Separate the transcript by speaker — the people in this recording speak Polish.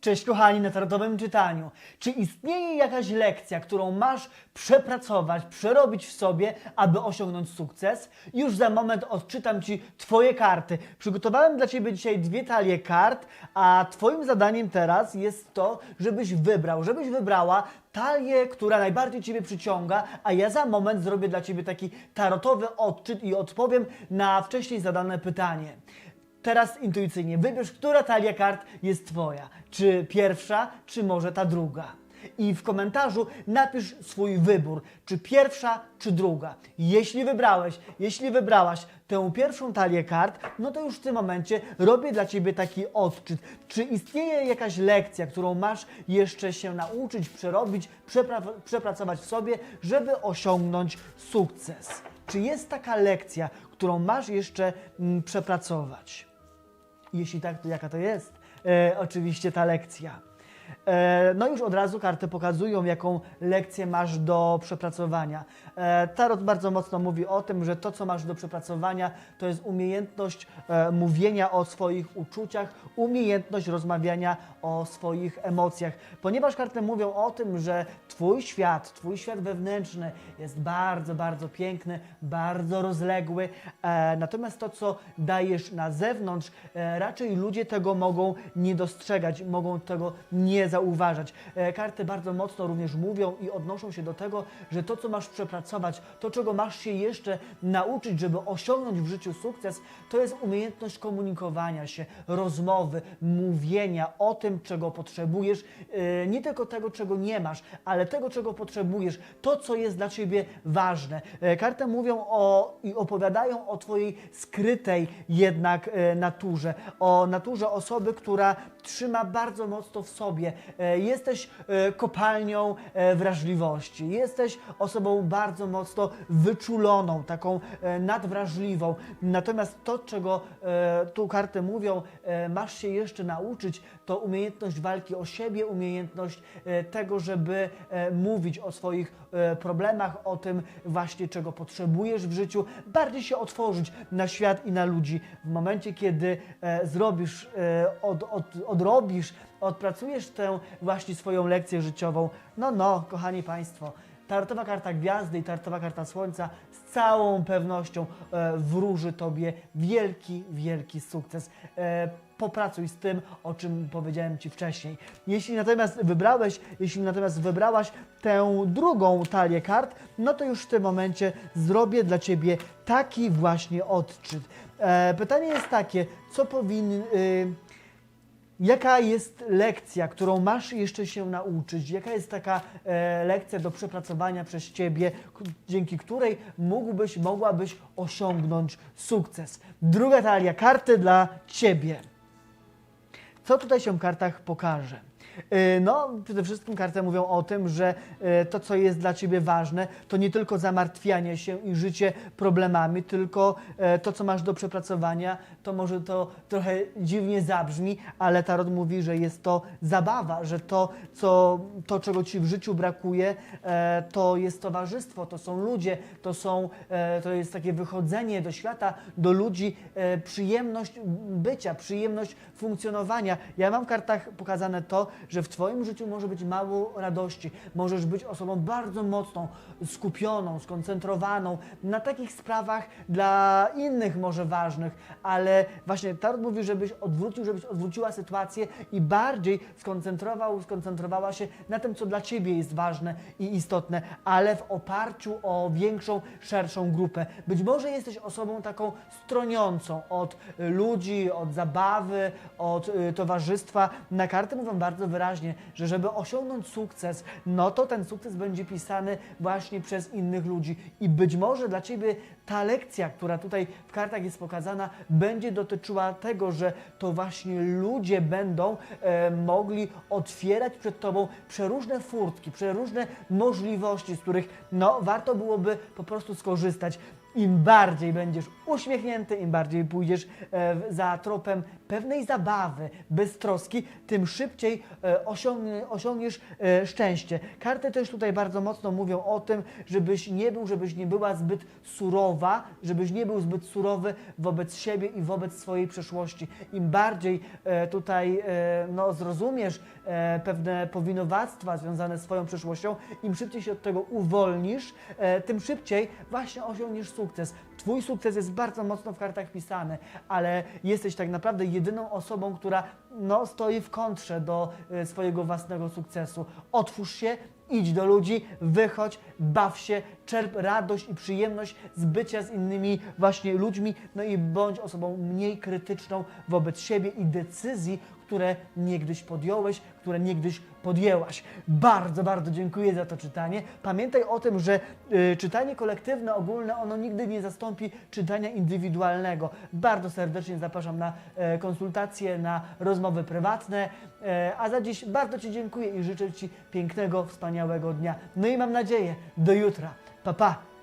Speaker 1: Cześć kochani na tarotowym czytaniu. Czy istnieje jakaś lekcja, którą masz przepracować, przerobić w sobie, aby osiągnąć sukces? Już za moment odczytam Ci Twoje karty. Przygotowałem dla Ciebie dzisiaj dwie talie kart, a Twoim zadaniem teraz jest to, żebyś wybrał, żebyś wybrała talię, która najbardziej Ciebie przyciąga, a ja za moment zrobię dla Ciebie taki tarotowy odczyt i odpowiem na wcześniej zadane pytanie. Teraz intuicyjnie wybierz, która talia kart jest Twoja. Czy pierwsza, czy może ta druga. I w komentarzu napisz swój wybór, czy pierwsza, czy druga. Jeśli wybrałeś, jeśli wybrałaś tę pierwszą talię kart, no to już w tym momencie robię dla Ciebie taki odczyt. Czy istnieje jakaś lekcja, którą masz jeszcze się nauczyć, przerobić, przepra- przepracować w sobie, żeby osiągnąć sukces? Czy jest taka lekcja, którą masz jeszcze mm, przepracować? Jeśli tak, to jaka to jest? E, oczywiście ta lekcja. E, no już od razu karty pokazują, jaką lekcję masz do przepracowania. E, Tarot bardzo mocno mówi o tym, że to, co masz do przepracowania, to jest umiejętność e, mówienia o swoich uczuciach, umiejętność rozmawiania o swoich emocjach. Ponieważ karty mówią o tym, że Twój świat, Twój świat wewnętrzny jest bardzo, bardzo piękny, bardzo rozległy, natomiast to, co dajesz na zewnątrz, raczej ludzie tego mogą nie dostrzegać, mogą tego nie zauważać. E, karty bardzo mocno również mówią i odnoszą się do tego, że to, co masz przepracować, to, czego masz się jeszcze nauczyć, żeby osiągnąć w życiu sukces, to jest umiejętność komunikowania się, rozmowy, mówienia o tym, czego potrzebujesz, e, nie tylko tego, czego nie masz, ale tego, czego potrzebujesz, to, co jest dla Ciebie ważne. E, Karty mówią o i opowiadają o Twojej skrytej jednak naturze, o naturze osoby, która trzyma bardzo mocno w sobie. E, Jesteś e, kopalnią e, wrażliwości, jesteś osobą bardzo mocno wyczuloną, taką nadwrażliwą. Natomiast to, czego tu karty mówią, masz się jeszcze nauczyć, to umiejętność walki o siebie, umiejętność tego, żeby mówić o swoich problemach, o tym właśnie, czego potrzebujesz w życiu, bardziej się otworzyć na świat i na ludzi. W momencie, kiedy zrobisz, od, od, odrobisz, odpracujesz tę właśnie swoją lekcję życiową, no, no, kochani Państwo, Tarotowa karta gwiazdy i tarotowa karta słońca z całą pewnością e, wróży Tobie wielki, wielki sukces. E, popracuj z tym, o czym powiedziałem Ci wcześniej. Jeśli natomiast wybrałeś, jeśli natomiast wybrałaś tę drugą talię kart, no to już w tym momencie zrobię dla Ciebie taki właśnie odczyt. E, pytanie jest takie, co powinien... Y, Jaka jest lekcja, którą masz jeszcze się nauczyć? Jaka jest taka e, lekcja do przepracowania przez Ciebie, dzięki której mógłbyś, mogłabyś osiągnąć sukces? Druga talia, karty dla Ciebie. Co tutaj się w kartach pokaże? Yy, No, przede wszystkim karty mówią o tym, że yy, to, co jest dla Ciebie ważne, to nie tylko zamartwianie się i życie problemami, tylko yy, to, co masz do przepracowania, to może to trochę dziwnie zabrzmi, ale Tarot mówi, że jest to zabawa, że to, co, to czego Ci w życiu brakuje, e, to jest towarzystwo, to są ludzie, to, są, e, to jest takie wychodzenie do świata, do ludzi, e, przyjemność bycia, przyjemność funkcjonowania. Ja mam w kartach pokazane to, że w Twoim życiu może być mało radości. Możesz być osobą bardzo mocną, skupioną, skoncentrowaną na takich sprawach dla innych może ważnych, ale właśnie Tarot mówi, żebyś odwrócił, żebyś odwróciła sytuację i bardziej skoncentrował, skoncentrowała się na tym, co dla Ciebie jest ważne i istotne, ale w oparciu o większą, szerszą grupę. Być może jesteś osobą taką stroniącą od ludzi, od zabawy, od y, towarzystwa. Na karty mówią bardzo wyraźnie, że żeby osiągnąć sukces, no to ten sukces będzie pisany właśnie przez innych ludzi. I być może dla Ciebie ta lekcja, która tutaj w kartach jest pokazana, będzie dotyczyła tego, że to właśnie ludzie będą e, mogli otwierać przed Tobą przeróżne furtki, przeróżne możliwości, z których no, warto byłoby po prostu skorzystać. Im bardziej będziesz uśmiechnięty, im bardziej pójdziesz e, za tropem pewnej zabawy, bez troski, tym szybciej e, osiągnie, osiągniesz e, szczęście. Karty też tutaj bardzo mocno mówią o tym, żebyś nie był, żebyś nie była zbyt surowa, żebyś nie był zbyt surowy wobec siebie i wobec swojej przeszłości. Im bardziej tutaj no, zrozumiesz pewne powinowactwa związane z swoją przeszłością, im szybciej się od tego uwolnisz, tym szybciej właśnie osiągniesz sukces. Twój sukces jest bardzo mocno w kartach pisany, ale jesteś tak naprawdę jedyną osobą, która no, stoi w kontrze do e, swojego własnego sukcesu. Otwórz się, idź do ludzi, wychodź, baw się, czerp radość i przyjemność z bycia z innymi właśnie ludźmi, no i bądź osobą mniej krytyczną wobec siebie i decyzji, które niegdyś podjąłeś, które niegdyś podjęłaś. Bardzo, bardzo dziękuję za to czytanie. Pamiętaj o tym, że y, czytanie kolektywne, ogólne, ono nigdy nie zastąpi czytania indywidualnego. Bardzo serdecznie zapraszam na e, konsultacje, na rozmowy prywatne, e, a za dziś bardzo Ci dziękuję i życzę Ci pięknego, wspaniałego dnia. No i mam nadzieję, do jutra. Pa, pa!